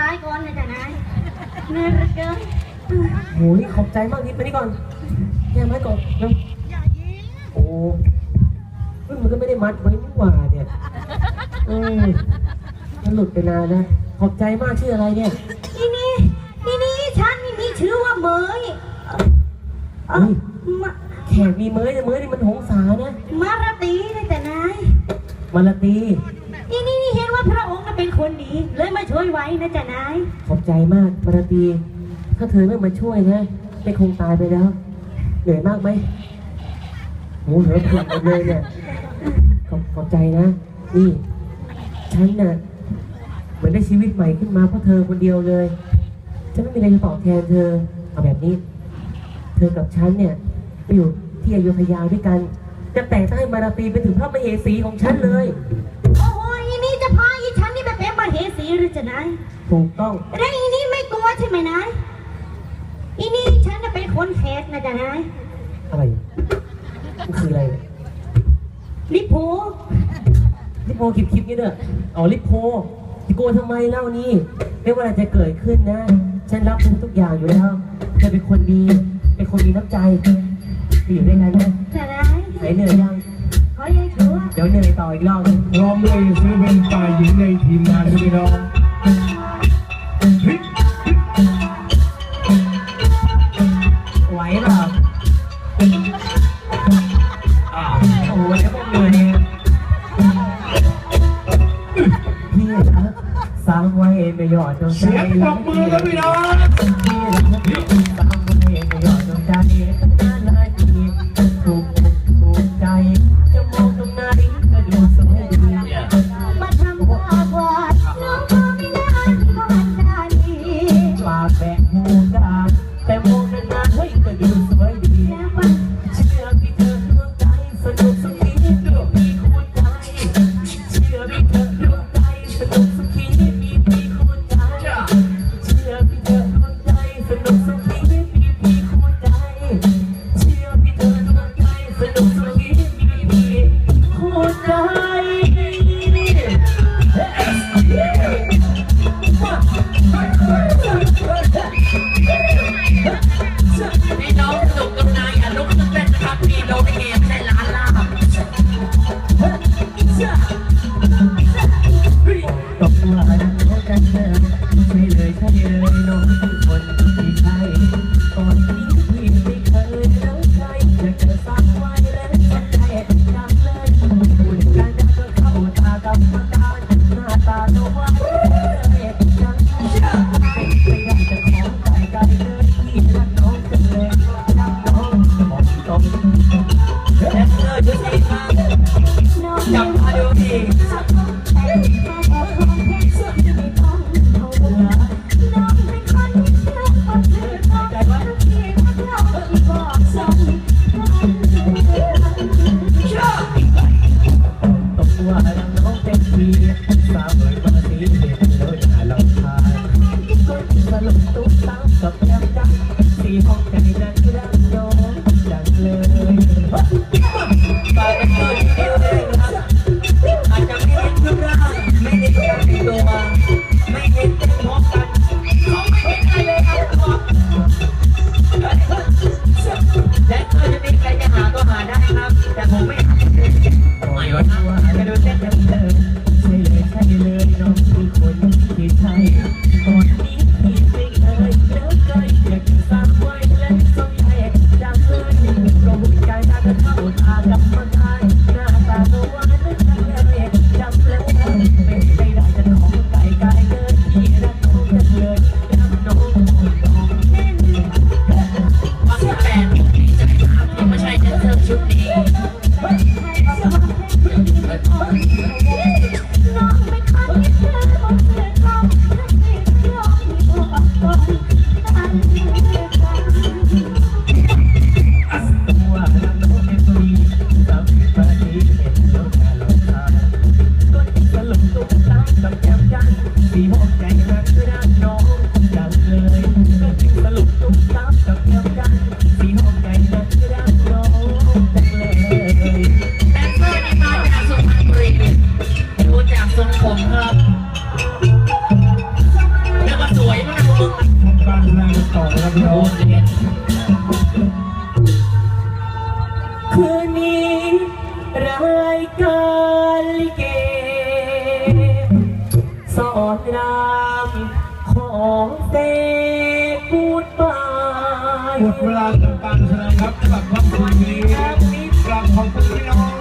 ตายก่อนนะจ๊ะนายเหนื่อยเหลือเกินโอ้ยขอบใจมากนิดไปนี่ก่อนแก้ไม้ก่อนเร็วโอ้เฮ้ยมันก็ไม่ได้มัดไว้นี่หว่าเนี่ยเออมันหลุดไปนานนะ ขอบใจมากชื่ออะไรเนี่ยนี่นี่นี่นี่ฉันนี่มีชื่อว่าเหมยเอ่อเฮ้ยมาแขกมีเมยแต่เมยนี่มันหงสานะ มาราตรีนะจ๊ะนายมาลาตี นี่นี่นี่เห็นว่าพระอง คนนคนดี เลยมาช่วยไว้นะจ๊ะนาย ขอบใจมากมาลาตีถ้าเธอไม่มาช่วยนะไม่คงตายไปแล้ว เหนื่อยมากไหมโอ้เหนื่อยสุดเลยเนี่ยขอบขอบใจนะ นี่ฉันน่ะเหมือนได้ชีวิตใหม่ขึ้นมาเพราะเธอคนเดียวเลยฉันไม่มีอะไรจะตอบแทนเธอเอาแบบนี้ เธอกับฉันเนี่ยไปอยู่ที่อยุธยาด้วยกัน จะแต่งตั้งให้มาราตรีเป็นถึงพระมเหสีของฉันเลย นมเหสีหรือจ๊ะนายถูกต้องแล้วอีนี่ไม่กลัวใช่ไหมนายอีนี่ฉันน่ะเป็นคนแขกนะจ๊ะนายอะไรมันคืออะไรเนี่ยลิโพลิปโพคลิปคลิปนี่เด้ออ๋อลิปโพจะกลัวทำไมเล่านี่ไม่ว่าอะไรจะเกิดขึ้นนะ ฉันรับทุกทุกอย่างอยู่แล้วเธอเป็นคนดีเป็นคนมีน้ำใจไปอยู่ด้วยกันนะจ๊ะนายหายเหนื่อยยังขอให้ชัวร์เดี๋ยวเหนื่อยต่ออีกรอบหนึ่งพร้อมด้วยศิลปินฝ่ายหญิงในทีมงานด้วยพี่น้องางไว้ไม่หยอดจงใจเสียงปรบมือครับพี่น้องพี่สร้างไว้ไม่หยอดจงใจตั้งนานหลายปีถูกถูกใจ จะมองตรงไหนก็ดูสวยดีมาทำความวาดน้องก็ไม่นานก็มันดานีปากแบะหูกาแต่มองนานๆเฮ้ยก็ดูสวยดีเชื่อพี่เธอดวงใจสนุกสุดวงมีคู่ใจเชื่อพี่เธอดวงมีมีคู่ใจเชื่อพี่เธอดวงใจสนุก ว่ายังคงเป็นที่สาว 来 ของเซพูดไปหมดเวลาทำการแสดงครับกลับคำคืนนี้กลับขอบคุณพี่น้อง